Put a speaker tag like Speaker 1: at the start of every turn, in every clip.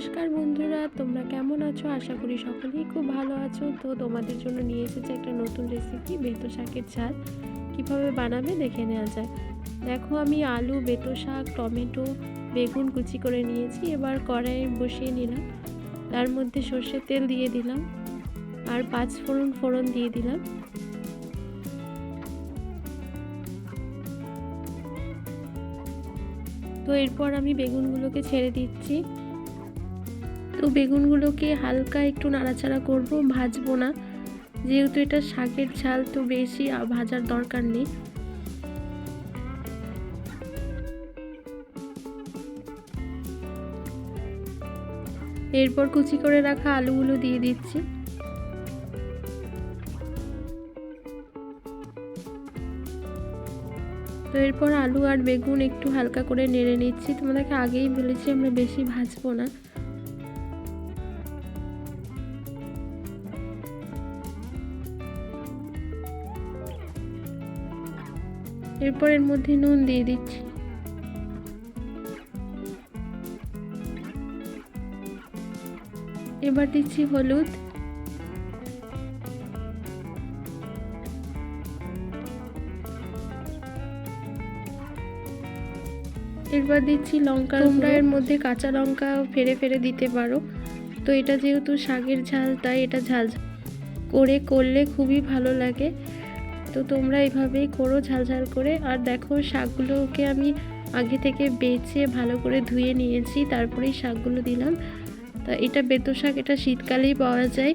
Speaker 1: নমস্কার বন্ধুরা, তোমরা কেমন আছো? আশা করি সকলেই খুব ভালো আছো। তো তোমাদের জন্য নিয়ে এসেছে একটা নতুন রেসিপি বেতো শাকের ঝাল। কীভাবে বানাবে দেখে নেওয়া যায় দেখো, আমি আলু, বেতো শাক, টমেটো, বেগুন কুচি করে নিয়েছি। এবার কড়াই বসিয়ে নিলাম। তার মধ্যে সর্ষের তেল দিয়ে দিলাম আর পাঁচ ফোড়ন ফোড়ন দিয়ে দিলাম। তো এরপর আমি বেগুনগুলোকে ছেড়ে দিচ্ছি। তো বেগুনগুলোকে হালকা একটু নাড়াচাড়া করব, ভাজবো না। যেহেতু এটা শাকের ঝাল, তো বেশি ভাজার দরকার নেই। এরপর কুচি করে রাখা আলুগুলো দিয়ে দিচ্ছি। তো এরপর আলু আর বেগুন একটু হালকা করে নেড়ে নিচ্ছি। তোমাদেরকে আগেই বলেছি, আমরা বেশি ভাজবো না। এরপর এর মধ্যে নুন দিয়ে দিচ্ছি। এবার দিচ্ছি হলুদ। এরপর দিচ্ছি লঙ্কা। তোমরা এর মধ্যে কাঁচা লঙ্কা ফেরে ফেরে দিতে পারো। তো এটা যেহেতু শাকের ঝাল তাই এটা ঝাল করে করলে খুবই ভালো লাগে। তো তোমরা এভাবেই করো ঝাল ঝাল করে। আর দেখো, শাকগুলোকে আমি আগে থেকে বেছে ভালো করে ধুয়ে নিয়েছি, তারপরেই শাকগুলো দিলাম। তা এটা বেতো শাক, এটা শীতকালেই পাওয়া যায়।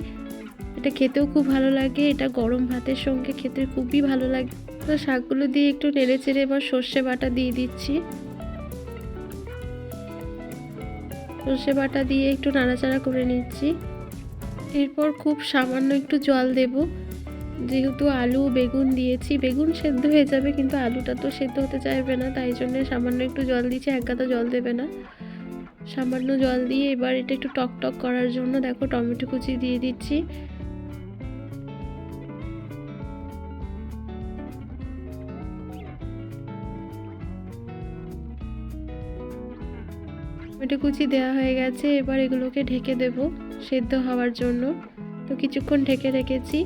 Speaker 1: এটা খেতেও খুব ভালো লাগে, এটা গরম ভাতের সঙ্গে খেতে খুবই ভালো লাগে। তো শাকগুলো দিয়ে একটু নেড়ে চেড়ে এবার সর্ষে বাটা দিয়ে দিচ্ছি। সর্ষে বাটা দিয়ে একটু নাড়াচাড়া করে নিচ্ছি। এরপর খুব সামান্য একটু জল দেব। যেহেতু আলু, বেগুন দিয়েছি। বেগুন সেদ্ধ হয়ে যাবে, কিন্তু আলুটা তো সেদ্ধ হতে চাইবে না, তাই জন্য সামান্য একটু জল দিচ্ছি এক গাদা জল দেবে না। সামান্য জল দিয়ে এবার এটা একটু টক টক করার জন্য দেখো টমেটো কুচি দিয়ে দিচ্ছি। টমেটো কুচি দেওয়া হয়ে গেছে, এবার এগুলোকে ঢেকে দেব সেদ্ধ হওয়ার জন্য। তো কিছুক্ষণ ঢেকে রেখেছি।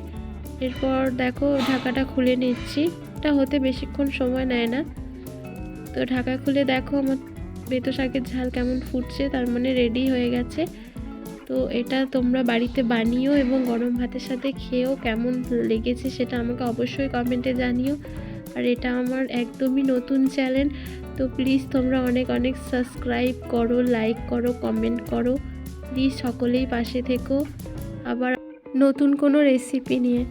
Speaker 1: এরপর দেখো ঢাকাটা খুলে নিচ্ছি। এটা হতে বেশিক্ষণ সময় নেয় না। তো ঢাকা খুলে দেখো আমার বেতো শাকের ঝাল কেমন ফুটছে, তার মানে রেডি হয়ে গেছে। তো এটা তোমরা বাড়িতে বানিও এবং গরম ভাতের সাথে খেয়েও কেমন লেগেছে সেটা আমাকে অবশ্যই কমেন্টে জানিও। আর এটা আমার একদমই নতুন চ্যানেল তো প্লিজ তোমরা অনেক অনেক সাবস্ক্রাইব করো লাইক করো কমেন্ট করো। প্লিজ সকলেই পাশে থেকো। আবার নতুন কোনো রেসিপি নিয়ে।